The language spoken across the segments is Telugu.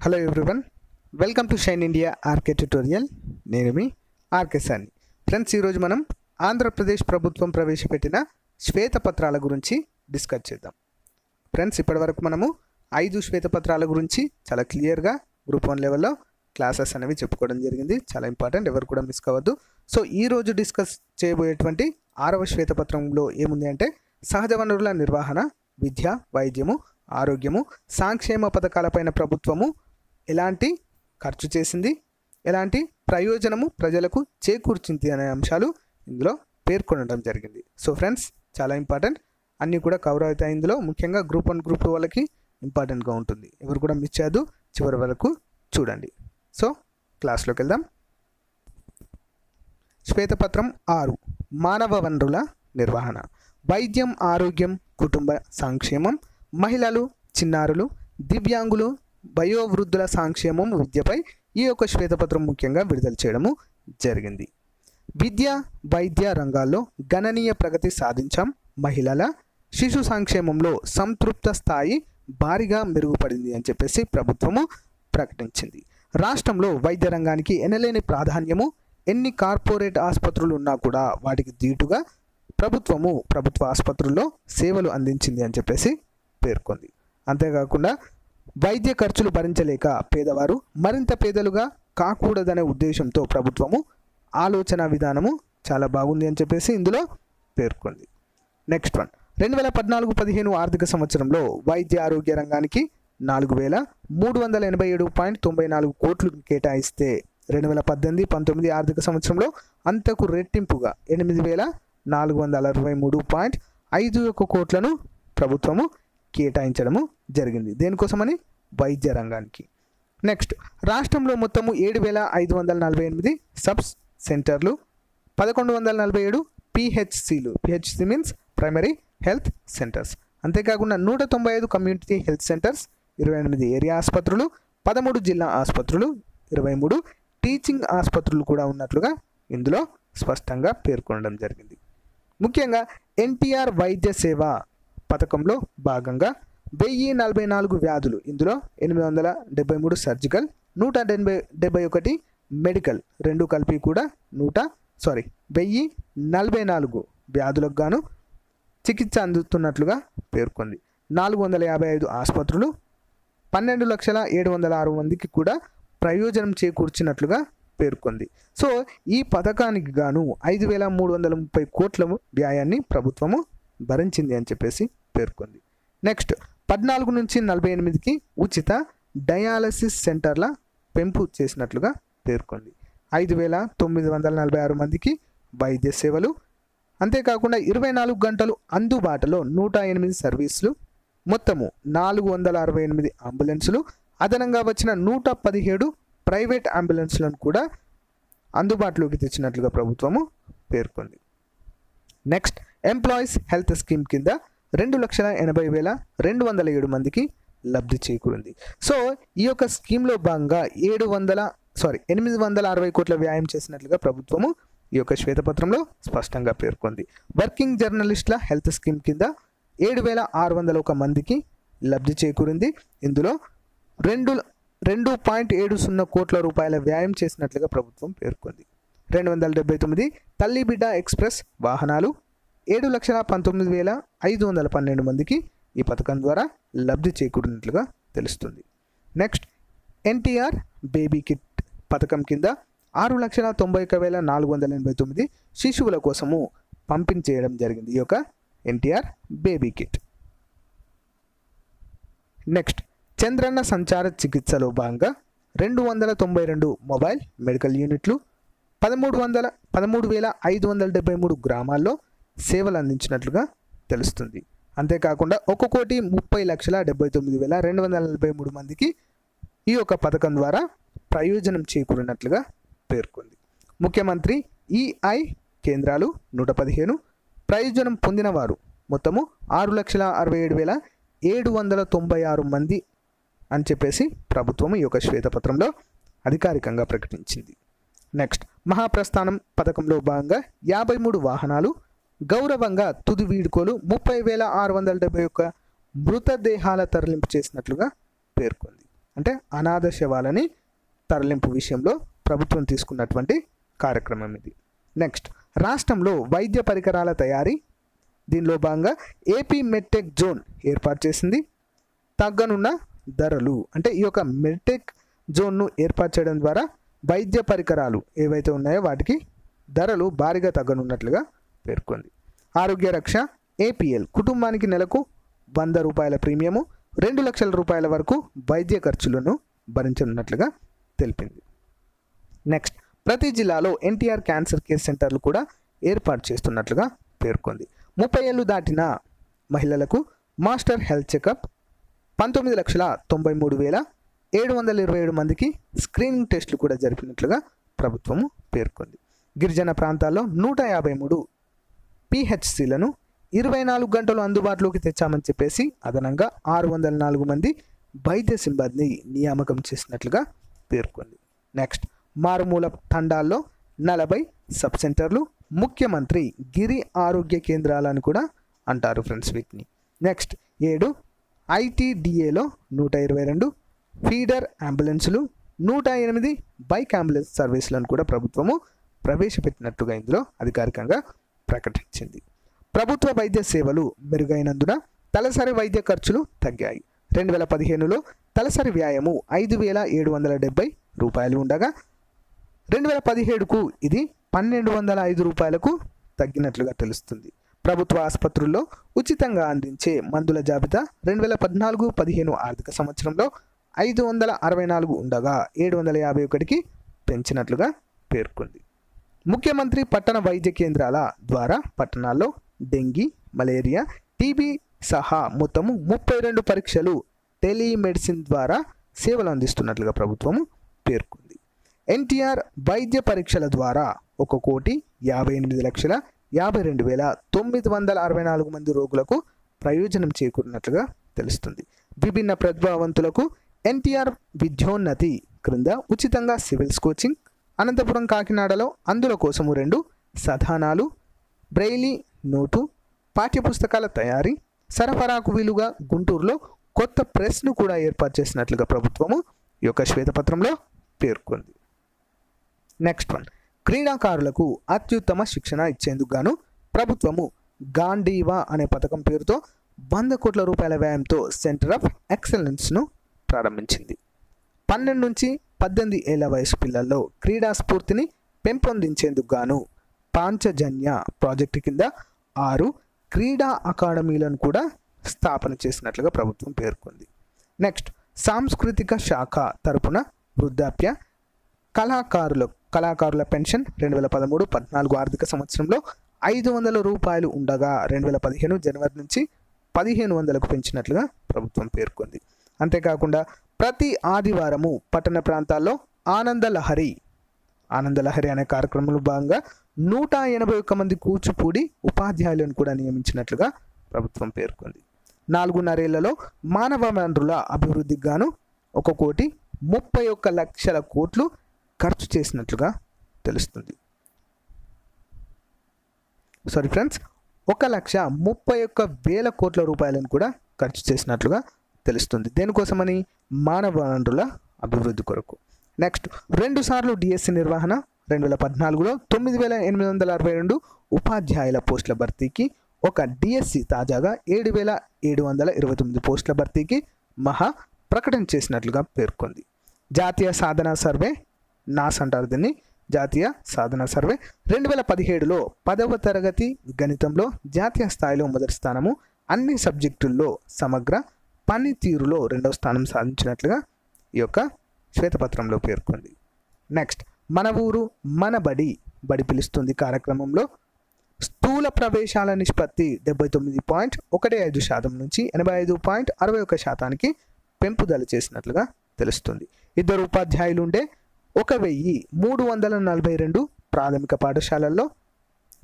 Hello everyone welcome to shine India RK tutorial నేను మీ ఆర్కే సాని ఫ్రెండ్స్ ఈరోజు మనం ఆంధ్రప్రదేశ్ ప్రభుత్వం ప్రవేశపెట్టిన శ్వేతపత్రాల గురించి డిస్కస్ చేద్దాం. ఫ్రెండ్స్ ఇప్పటివరకు మనము ఐదు శ్వేతపత్రాల గురించి చాలా క్లియర్గా గ్రూప్ వన్ లెవెల్లో క్లాసెస్ అనేవి చెప్పుకోవడం జరిగింది. చాలా ఇంపార్టెంట్ ఎవరు కూడా మిస్ కావద్దు. సో ఈ రోజు డిస్కస్ చేయబోయేటువంటి ఆరవ శ్వేతపత్రంలో ఏముంది అంటే సహజ వనరుల నిర్వహణ విద్య వైద్యము ఆరోగ్యము సంక్షేమ పథకాలపైన ప్రభుత్వము ఎలాంటి ఖర్చు చేసింది? ఎలాంటి ప్రయోజనము ప్రజలకు చేకూర్చింది అనే అంశాలు ఇందులో పేర్కొనడం జరిగింది. సో ఫ్రెండ్స్ చాలా ఇంపార్టెంట్. అన్నీ కూడా కవర్ అవుతాయి ఇందులో. ముఖ్యంగా గ్రూప్ వన్ గ్రూప్ టూ వాళ్ళకి ఇంపార్టెంట్గా ఉంటుంది. ఎవరు కూడా మిస్ చేయదు చివరి వరకు చూడండి. సో క్లాస్లోకి వెళ్దాం. శ్వేతపత్రం ఆరు. మానవ వనరుల నిర్వహణ. వైద్యం ఆరోగ్యం కుటుంబ సంక్షేమం మహిళలు చిన్నారులు దివ్యాంగులు వయోవృద్ధుల సంక్షేమం విద్యపై ఈ యొక్క శ్వేతపత్రం ముఖ్యంగా విడుదల చేయడము జరిగింది. విద్య వైద్య రంగాల్లో గణనీయ ప్రగతి సాధించాం. మహిళల శిశు సంక్షేమంలో సంతృప్త స్థాయి భారీగా మెరుగుపడింది అని చెప్పేసి ప్రభుత్వము ప్రకటించింది. రాష్ట్రంలో వైద్య రంగానికి ఎనలేని ప్రాధాన్యము ఎన్ని కార్పొరేట్ ఆసుపత్రులు ఉన్నా కూడా వాటికి దీటుగా ప్రభుత్వము ప్రభుత్వ ఆసుపత్రుల్లో సేవలు అందించింది అని చెప్పేసి పేర్కొంది. అంతేకాకుండా వైద్య ఖర్చులు భరించలేక పేదవారు మరింత పేదలుగా కాకూడదనే ఉద్దేశంతో ప్రభుత్వము ఆలోచన విధానము చాలా బాగుంది అని చెప్పేసి ఇందులో పేర్కొంది. నెక్స్ట్ వన్ రెండు వేల పద్నాలుగు పదిహేను ఆర్థిక సంవత్సరంలో వైద్య ఆరోగ్య రంగానికి నాలుగు వేల మూడు వందల ఎనభై ఏడు పాయింట్ తొంభై నాలుగు కోట్లు కేటాయిస్తే రెండు వేల పద్దెనిమిది పంతొమ్మిది ఆర్థిక సంవత్సరంలో అంతకు రెట్టింపుగా ఎనిమిది వేల నాలుగు వందల అరవై మూడు పాయింట్ ఐదు ఒక కోట్లను ప్రభుత్వము కేటాయించడము జరిగింది. దేనికోసమని? వైద్య రంగానికి. నెక్స్ట్ రాష్ట్రంలో మొత్తము ఏడు వేల ఐదు వందల నలభై ఎనిమిది సబ్స్ సెంటర్లు పదకొండు వందల నలభై ఏడు పిహెచ్సిలు. PHC means primary health centres. అంతేకాకుండా నూట తొంభై ఐదు కమ్యూనిటీ హెల్త్ సెంటర్స్ ఇరవై ఎనిమిది ఏరియా ఆసుపత్రులు పదమూడు జిల్లా ఆసుపత్రులు ఇరవై మూడు టీచింగ్ ఆసుపత్రులు కూడా ఉన్నట్లుగా ఇందులో స్పష్టంగా పేర్కొనడం జరిగింది. ముఖ్యంగా ఎన్టీఆర్ వైద్య సేవ పథకంలో భాగంగా వెయ్యి నలభై నాలుగు వ్యాధులు ఇందులో ఎనిమిది వందల డెబ్బై మూడు సర్జికల్ నూట డెబ్బై డెబ్బై ఒకటి మెడికల్ రెండు కలిపి కూడా నూట సారీ వెయ్యి నలభై నాలుగు వ్యాధులకు గాను చికిత్స అందుతున్నట్లుగా పేర్కొంది. నాలుగు వందల యాభై ఐదు ఆసుపత్రులు పన్నెండు లక్షల ఏడు వందల ఆరు మందికి కూడా ప్రయోజనం చేకూర్చినట్లుగా పేర్కొంది. సో ఈ పథకానికి గాను ఐదు వేల మూడు వందల ముప్పై కోట్ల వ్యయాన్ని ప్రభుత్వము భరించింది అని చెప్పేసి పేర్కొంది. నెక్స్ట్ పద్నాలుగు నుంచి నలభై ఎనిమిదికి ఉచిత డయాలసిస్ సెంటర్ల పెంపు చేసినట్లుగా పేర్కొంది. ఐదు వేల తొమ్మిది వందల నలభై ఆరు మందికి వైద్య సేవలు అంతేకాకుండా ఇరవై నాలుగు గంటలు అందుబాటులో నూట ఎనిమిది సర్వీసులు మొత్తము నాలుగు వందల అరవై ఎనిమిది అంబులెన్సులు అదనంగా వచ్చిన నూట పదిహేడు ప్రైవేట్ అంబులెన్స్లను కూడా అందుబాటులోకి తెచ్చినట్లుగా ప్రభుత్వము పేర్కొంది. నెక్స్ట్ ఎంప్లాయీస్ హెల్త్ స్కీమ్ కింద రెండు లక్షల ఎనభై వేల రెండు వందల ఏడు మందికి లబ్ధి చేకూరింది. సో ఈ యొక్క స్కీమ్లో భాగంగా ఏడు వందల సారీ ఎనిమిది వందల అరవై కోట్ల వ్యాయామం చేసినట్లుగా ప్రభుత్వము ఈ యొక్క శ్వేతపత్రంలో స్పష్టంగా పేర్కొంది. వర్కింగ్ జర్నలిస్టుల హెల్త్ స్కీమ్ కింద ఏడు వేల ఆరు వందల ఒక మందికి లబ్ధి చేకూరింది. ఇందులో రెండు రెండు పాయింట్ ఏడు సున్నా కోట్ల రూపాయల వ్యాయామం చేసినట్లుగా ప్రభుత్వం పేర్కొంది. రెండు వందల డెబ్బై తొమ్మిది తల్లి బిడ్డ ఎక్స్ప్రెస్ వాహనాలు ఏడు లక్షల పంతొమ్మిది వేల ఐదు వందల పన్నెండు మందికి ఈ పథకం ద్వారా లబ్ధి చేకూరినట్లుగా తెలుస్తుంది. నెక్స్ట్ ఎన్టీఆర్ బేబీ కిట్ పథకం కింద ఆరు లక్షల తొంభై ఒక వేల నాలుగు వందల ఎనభై తొమ్మిది శిశువుల కోసము పంపిణీ చేయడం జరిగింది. ఈ యొక్క NTR baby kit. Next Chandranna సంచార చికిత్సలో భాగంగా రెండు వందల తొంభై రెండు మొబైల్ మెడికల్ యూనిట్లు పదమూడు వందల పదమూడు వేల ఐదు వందల డెబ్బై మూడు గ్రామాల్లో సేవలు అందించినట్లుగా తెలుస్తుంది. అంతేకాకుండా ఒక కోటి ముప్పై లక్షల డెబ్బై తొమ్మిది వేల రెండు వందల నలభై మూడు మందికి ఈ యొక్క పథకం ద్వారా ప్రయోజనం చేకూరినట్లుగా పేర్కొంది. ముఖ్యమంత్రి ఈఐ కేంద్రాలు నూట పదిహేను ప్రయోజనం పొందిన వారు మొత్తము ఆరు లక్షల అరవై ఏడు వేల ఏడు వందల తొంభై ఆరు మంది అని చెప్పేసి ప్రభుత్వం ఈ యొక్క శ్వేతపత్రంలో అధికారికంగా ప్రకటించింది. నెక్స్ట్ మహాప్రస్థానం పథకంలో భాగంగా యాభై మూడు వాహనాలు గౌరవంగా తుది వీడుకోలు ముప్పై వేల ఆరు వందల డెబ్బై ఒక్క మృతదేహాల తరలింపు చేసినట్లుగా పేర్కొంది. అంటే అనాథ శవాలని తరలింపు విషయంలో ప్రభుత్వం తీసుకున్నటువంటి కార్యక్రమం ఇది. నెక్స్ట్ రాష్ట్రంలో వైద్య పరికరాల తయారీ. దీనిలో భాగంగా ఏపీ మెడ్టెక్ జోన్ ఏర్పాటు చేసింది. తగ్గనున్న ధరలు అంటే ఈ యొక్క మెడ్టెక్ జోన్ను ఏర్పాటు చేయడం ద్వారా వైద్య పరికరాలు ఏవైతే ఉన్నాయో వాటికి ధరలు భారీగా తగ్గనున్నట్లుగా పేర్కొంది. ఆరోగ్య రక్ష ఏపీఎల్ కుటుంబానికి నెలకు వంద రూపాయల ప్రీమియము రెండు లక్షల రూపాయల వరకు వైద్య ఖర్చులను భరించనున్నట్లుగా తెలిపింది. నెక్స్ట్ ప్రతి జిల్లాలో ఎన్టీఆర్ క్యాన్సర్ కేర్ సెంటర్లు కూడా ఏర్పాటు చేస్తున్నట్లుగా పేర్కొంది. ముప్పై ఏళ్ళు దాటిన మహిళలకు మాస్టర్ హెల్త్ చెకప్ పంతొమ్మిది లక్షల తొంభై మూడు వేల ఏడు వందల ఇరవై ఏడు మందికి స్క్రీనింగ్ టెస్టులు కూడా జరిపినట్లుగా ప్రభుత్వము పేర్కొంది. గిరిజన ప్రాంతాల్లో నూట యాభై మూడు పిహెచ్సిలను ఇరవై నాలుగు గంటలు అందుబాటులోకి తెచ్చామని చెప్పేసి అదనంగా ఆరు వందల నాలుగు మంది వైద్య సిబ్బంది నియామకం చేసినట్లుగా పేర్కొంది. నెక్స్ట్ మారుమూల తండాల్లో నలభై సబ్ సెంటర్లు ముఖ్యమంత్రి గిరి ఆరోగ్య కేంద్రాలను కూడా అంటారు ఫ్రెండ్స్ వీటిని. నెక్స్ట్ ఏడు ఐటీడీఏలో నూట ఇరవై రెండు ఫీడర్ అంబులెన్సులు నూట ఎనిమిది బైక్ అంబులెన్స్ సర్వీసులను కూడా ప్రభుత్వము ప్రవేశపెట్టినట్టుగా ఇందులో అధికారికంగా ప్రకటించింది. ప్రభుత్వ వైద్య సేవలు మెరుగైనందున తలసరి వైద్య ఖర్చులు తగ్గాయి. రెండు వేల పదిహేనులో తలసరి వ్యాయము ఐదు వేల ఏడు వందల డెబ్బై రూపాయలు ఉండగా రెండు వేల పదిహేడుకు ఇది పన్నెండు వందల ఐదు రూపాయలకు తగ్గినట్లుగా తెలుస్తుంది. ప్రభుత్వ ఆసుపత్రుల్లో ఉచితంగా అందించే మందుల జాబితా రెండు వేల పద్నాలుగు పదిహేను ఆర్థిక సంవత్సరంలో ఐదు వందల అరవై నాలుగు ఉండగా ఏడు వందల యాభై ఒకటికి పెంచినట్లుగా పేర్కొంది. ముఖ్యమంత్రి పట్టణ వైద్య కేంద్రాల ద్వారా పట్టణాల్లో డెంగీ మలేరియా టీబీ సహా మొత్తము ముప్పై రెండు పరీక్షలు టెలిమెడిసిన్ ద్వారా సేవలు అందిస్తున్నట్లుగా ప్రభుత్వం పేర్కొంది. ఎన్టీఆర్ వైద్య పరీక్షల ద్వారా ఒక కోటి యాభై ఎనిమిది లక్షల యాభై రెండు వేల తొమ్మిది వందల అరవై నాలుగు మంది రోగులకు ప్రయోజనం చేకూరినట్లుగా తెలుస్తుంది. విభిన్న ప్రతిభావంతులకు ఎన్టీఆర్ విద్యోన్నతి క్రింద ఉచితంగా సివిల్స్ కోచింగ్ అనంతపురం కాకినాడలో అందుల కోసము రెండు సధానాలు బ్రెయిలీ నోటు పాఠ్యపుస్తకాల తయారీ సరఫరాకు వీలుగా గుంటూరులో కొత్త ప్రెస్ను కూడా ఏర్పాటు చేసినట్లుగా ప్రభుత్వము ఈ యొక్క శ్వేతపత్రంలో పేర్కొంది. Next one. క్రీడాకారులకు అత్యుత్తమ శిక్షణ ఇచ్చేందుకు గాను ప్రభుత్వము గాంధీవా అనే పథకం పేరుతో వంద కోట్ల రూపాయల వ్యయంతో సెంటర్ ఆఫ్ ఎక్సలెన్స్ను ప్రారంభించింది. పన్నెండు నుంచి పద్దెనిమిది ఏళ్ళ వయసు పిల్లల్లో క్రీడా స్ఫూర్తిని పెంపొందించేందుకు గాను పాంచజన్య ప్రాజెక్టు కింద ఆరు క్రీడా అకాడమీలను కూడా స్థాపన చేసినట్లుగా ప్రభుత్వం పేర్కొంది. నెక్స్ట్ సాంస్కృతిక శాఖ తరపున వృద్ధాప్య కళాకారుల కళాకారుల పెన్షన్ రెండు వేల పదమూడు పద్నాలుగు ఆర్థిక సంవత్సరంలో ఐదు వందల రూపాయలు ఉండగా రెండు వేల పదిహేను జనవరి నుంచి పదిహేను వందలకు పెంచినట్లుగా ప్రభుత్వం పేర్కొంది. అంతేకాకుండా ప్రతి ఆదివారము పట్టణ ప్రాంతాల్లో ఆనంద లహరి ఆనంద లహరి అనే కార్యక్రమంలో భాగంగా నూట ఎనభై ఒక్క మంది కూచిపూడి ఉపాధ్యాయులను కూడా నియమించినట్లుగా ప్రభుత్వం పేర్కొంది. నాలుగున్నరేళ్ళలో మానవ వనరుల అభివృద్ధికి గాను ఒక కోటి ముప్పై ఒక్క లక్షల కోట్లు ఖర్చు చేసినట్లుగా తెలుస్తుంది. సారీ ఫ్రెండ్స్ ఒక లక్ష ముప్పై ఒక్క వేల కోట్ల రూపాయలను కూడా ఖర్చు చేసినట్లుగా తెలుస్తుంది. దేనికోసమని? మానవ వనరుల అభివృద్ధి కొరకు. నెక్స్ట్ రెండు సార్లు డిఎస్సి నిర్వహణ రెండు వేల పద్నాలుగులో తొమ్మిది వేల ఎనిమిది వందల అరవై రెండు ఉపాధ్యాయుల పోస్టుల భర్తీకి ఒక డిఎస్సి తాజాగా ఏడు వేల ఏడు వందల ఇరవై తొమ్మిది పోస్టుల భర్తీకి మహా ప్రకటన చేసినట్లుగా పేర్కొంది. జాతీయ సాధన సర్వే నాస్ అంటారు దీన్ని. జాతీయ సాధన సర్వే రెండు వేల పదిహేడులో పదవ తరగతి గణితంలో జాతీయ స్థాయిలో మొదటి స్థానము అన్ని సబ్జెక్టుల్లో సమగ్ర పనితీరులో రెండవ స్థానం సాధించినట్లుగా ఈ యొక్క శ్వేతపత్రంలో పేర్కొంది. నెక్స్ట్ మన ఊరు మన బడి బడి పిలుస్తుంది కార్యక్రమంలో. స్థూల ప్రవేశాల నిష్పత్తి డెబ్బై తొమ్మిది పాయింట్ ఒకటి ఐదు శాతం నుంచి ఎనభై ఐదు పాయింట్ అరవై ఒక శాతానికి పెంపుదల చేసినట్లుగా తెలుస్తుంది. ఇద్దరు ఉపాధ్యాయులు ఉండే ఒక వెయ్యి మూడు వందల నలభై రెండు ప్రాథమిక పాఠశాలల్లో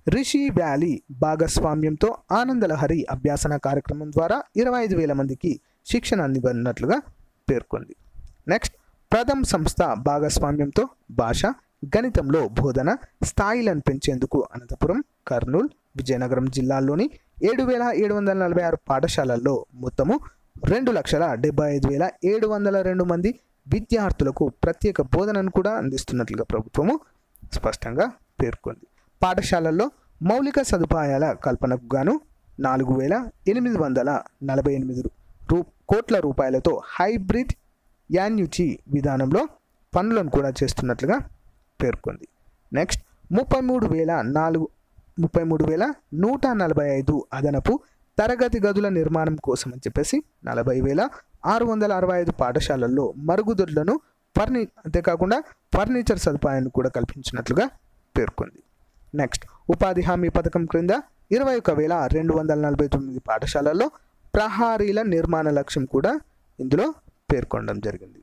రిషి వ్యాలీ భాగస్వామ్యంతో ఆనందలహరి అభ్యాసన కార్యక్రమం ద్వారా ఇరవై ఐదు వేల మందికి శిక్షణ అందివన్నట్లుగా పేర్కొంది. నెక్స్ట్ ప్రథమ్ సంస్థ భాగస్వామ్యంతో భాష గణితంలో బోధన స్థాయిలను పెంచేందుకు అనంతపురం కర్నూలు విజయనగరం జిల్లాల్లోని ఏడు వేల ఏడు వందల నలభై ఆరు పాఠశాలల్లో మొత్తము రెండు లక్షల డెబ్బై ఐదు వేల ఏడు వందల రెండు మంది విద్యార్థులకు ప్రత్యేక బోధనను కూడా అందిస్తున్నట్లుగా ప్రభుత్వము స్పష్టంగా పేర్కొంది. పాఠశాలల్లో మౌలిక సదుపాయాల కల్పనకు గాను నాలుగు వేల ఎనిమిది వందల నలభై ఎనిమిది రూ కోట్ల రూపాయలతో హైబ్రిడ్ యాన్యుచి విధానంలో పనులను కూడా చేస్తున్నట్లుగా పేర్కొంది. నెక్స్ట్ ముప్పై మూడు వేల నాలుగు ముప్పై మూడు వేల నూట నలభై ఐదు అదనపు తరగతి గదుల నిర్మాణం కోసం అని చెప్పేసి నలభై వేల ఆరు వందల అరవై ఐదు పాఠశాలల్లో మరుగుదొడ్లను ఫర్ని అంతేకాకుండా ఫర్నిచర్ సదుపాయాన్ని కూడా కల్పించినట్లుగా పేర్కొంది. నెక్స్ట్ ఉపాధి హామీ పథకం క్రింద ఇరవై ఒక వేల రెండు వందల నలభై తొమ్మిది పాఠశాలల్లో ప్రహారీల నిర్మాణ లక్ష్యం కూడా ఇందులో పేర్కొనడం జరిగింది.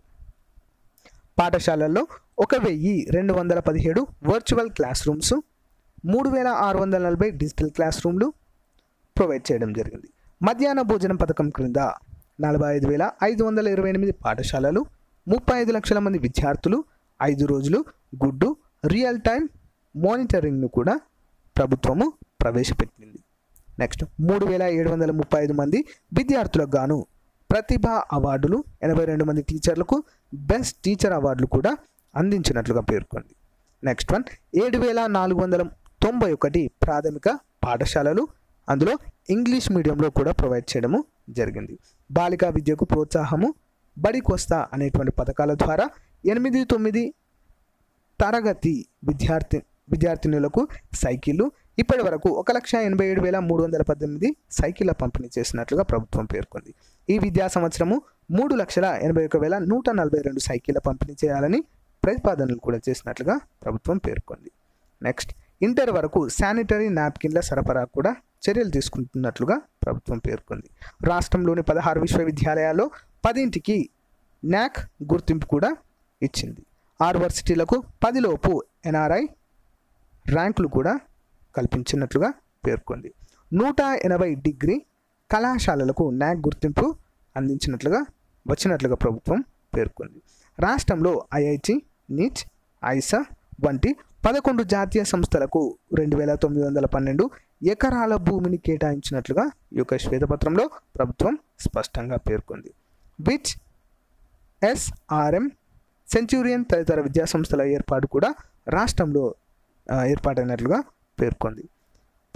పాఠశాలల్లో ఒక వెయ్యి రెండు వందల పదిహేడు వర్చువల్ క్లాస్ రూమ్స్ మూడు వేల ఆరు వందల నలభై డిజిటల్ క్లాస్ రూమ్లు ప్రొవైడ్ చేయడం జరిగింది. మధ్యాహ్న భోజనం పథకం క్రింద నలభై ఐదు వేల ఐదు వందల ఇరవై ఎనిమిది పాఠశాలలు ముప్పై ఐదు లక్షల మంది విద్యార్థులు ఐదు రోజులు గుడ్డు రియల్ టైం మానిటరింగ్ను కూడా ప్రభుత్వము ప్రవేశపెట్టింది. నెక్స్ట్ మూడు వేల ఏడు వందల ముప్పై ఐదు మంది విద్యార్థులకు గాను ప్రతిభ అవార్డులు ఎనభై రెండు మంది టీచర్లకు బెస్ట్ టీచర్ అవార్డులు కూడా అందించినట్లుగా పేర్కొంది. నెక్స్ట్ వన్ ఏడు వేల నాలుగు వందల తొంభై ఒకటి ప్రాథమిక పాఠశాలలు అందులో ఇంగ్లీష్ మీడియంలో కూడా ప్రొవైడ్ చేయడము జరిగింది. బాలికా విద్యకు ప్రోత్సాహము బడికొస్తా అనేటువంటి పథకాల ద్వారా ఎనిమిది తొమ్మిది తరగతి విద్యార్థి విద్యార్థినులకు సైకిళ్ళు ఇప్పటి వరకు ఒక లక్ష ఎనభై ఏడు వేల మూడు వందల పద్దెనిమిది సైకిళ్ళ పంపిణీ చేసినట్లుగా ప్రభుత్వం పేర్కొంది. ఈ విద్యా సంవత్సరము మూడు లక్షల ఎనభై ఒక వేల నూట నలభై రెండు సైకిళ్ళ పంపిణీ చేయాలని ప్రతిపాదనలు కూడా చేసినట్లుగా ప్రభుత్వం పేర్కొంది. నెక్స్ట్ ఇంటర్ వరకు శానిటరీ నాప్కిన్ల సరఫరా కూడా చర్యలు తీసుకుంటున్నట్లుగా ప్రభుత్వం పేర్కొంది. రాష్ట్రంలోని పదహారు విశ్వవిద్యాలయాల్లో పదింటికి న్యాక్ గుర్తింపు కూడా ఇచ్చింది. ఆర్వర్సిటీలకు పదిలోపు ఎన్ఆర్ఐ ర్యాంకులు కూడా కల్పించినట్లుగా పేర్కొంది. నూట ఎనభై డిగ్రీ కళాశాలలకు న్యాక్ గుర్తింపు అందించినట్లుగా వచ్చినట్లుగా ప్రభుత్వం పేర్కొంది. రాష్ట్రంలో ఐఐటి నీట్ ఐసా వంటి పదకొండు జాతీయ సంస్థలకు రెండు వేల తొమ్మిది వందల పన్నెండు ఎకరాల భూమిని కేటాయించినట్లుగా ఈ యొక్క శ్వేతపత్రంలో ప్రభుత్వం స్పష్టంగా పేర్కొంది. విచ్ ఎస్ఆర్ఎం సెంచురియన్ తదితర విద్యా సంస్థల ఏర్పాటు కూడా రాష్ట్రంలో ఏర్పాటైనట్లుగా పేర్కొంది.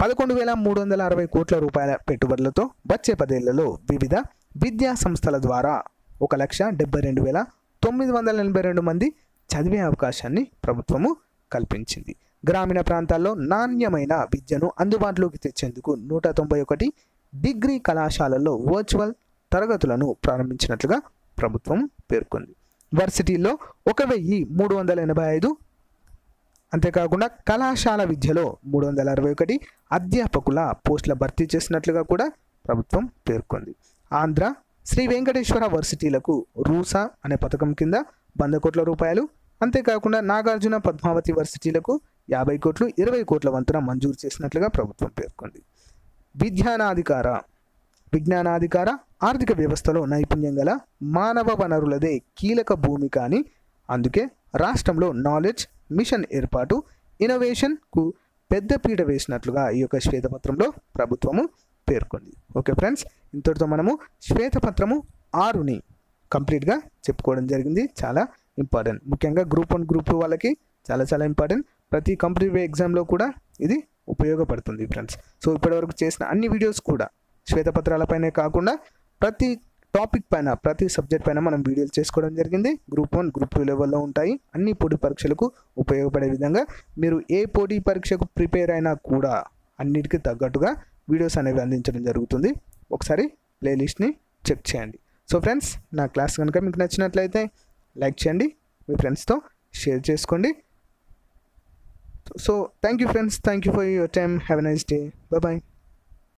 పదకొండు వేల మూడు వందల అరవై కోట్ల రూపాయల పెట్టుబడులతో వచ్చే పదేళ్ళలో వివిధ విద్యా సంస్థల ద్వారా ఒక లక్ష డెబ్బై రెండు వేల తొమ్మిది వందల ఎనభై రెండు మంది చదివే అవకాశాన్ని ప్రభుత్వము కల్పించింది. గ్రామీణ ప్రాంతాల్లో నాణ్యమైన విద్యను అందుబాటులోకి తెచ్చేందుకు నూట తొంభై ఒకటి డిగ్రీ కళాశాలల్లో వర్చువల్ తరగతులను ప్రారంభించినట్లుగా ప్రభుత్వం పేర్కొంది. వర్సిటీల్లో ఒక వెయ్యి మూడు వందల ఎనభై ఐదు అంతేకాకుండా కళాశాల విద్యలో మూడు వందల అరవై ఒకటి అధ్యాపకుల పోస్టుల భర్తీ చేసినట్లుగా కూడా ప్రభుత్వం పేర్కొంది. ఆంధ్ర శ్రీ వెంకటేశ్వర వర్సిటీలకు రూసా అనే పథకం కింద వంద కోట్ల రూపాయలు అంతేకాకుండా నాగార్జున పద్మావతి వర్సిటీలకు యాభై కోట్లు ఇరవై కోట్ల వంతున మంజూరు చేసినట్లుగా ప్రభుత్వం పేర్కొంది. విజ్ఞానాధికార విజ్ఞానాధికార ఆర్థిక వ్యవస్థలో నైపుణ్యం గల మానవ వనరులదే కీలక భూమిక అని అందుకే రాష్ట్రంలో నాలెడ్జ్ మిషన్ ఏర్పాటు ఇన్నోవేషన్కు పెద్దపీట వేసినట్లుగా ఈ యొక్క శ్వేతపత్రంలో ప్రభుత్వము పేర్కొంది. ఓకే ఫ్రెండ్స్ ఇంతటితో మనము శ్వేతపత్రము ఆరుని కంప్లీట్గా చెప్పుకోవడం జరిగింది. చాలా ఇంపార్టెంట్. ముఖ్యంగా గ్రూప్ వన్ గ్రూప్ టూ వాళ్ళకి చాలా చాలా ఇంపార్టెంట్. ప్రతి కాంపిటేటివ్ ఎగ్జామ్లో కూడా ఇది ఉపయోగపడుతుంది ఫ్రెండ్స్. సో ఇప్పటివరకు చేసిన అన్ని వీడియోస్ కూడా శ్వేతపత్రాలపైనే కాకుండా ప్రతి టాపిక్ పైన ప్రతి సబ్జెక్ట్ పైన మనం వీడియోలు చేసుకోవడం జరిగింది. గ్రూప్ వన్ గ్రూప్ టూ లెవెల్లో ఉంటాయి. అన్ని పోటీ పరీక్షలకు ఉపయోగపడే విధంగా మీరు ఏ పోటీ పరీక్షకు ప్రిపేర్ అయినా కూడా అన్నిటికీ తగ్గట్టుగా వీడియోస్ అనేవి అందించడం జరుగుతుంది. ఒకసారి ప్లేలిస్ట్ని చెక్ చేయండి. సో ఫ్రెండ్స్ నా క్లాస్ కనుక మీకు నచ్చినట్లయితే లైక్ చేయండి మీ ఫ్రెండ్స్తో షేర్ చేసుకోండి. So thank you friends thank you for your time have a nice day bye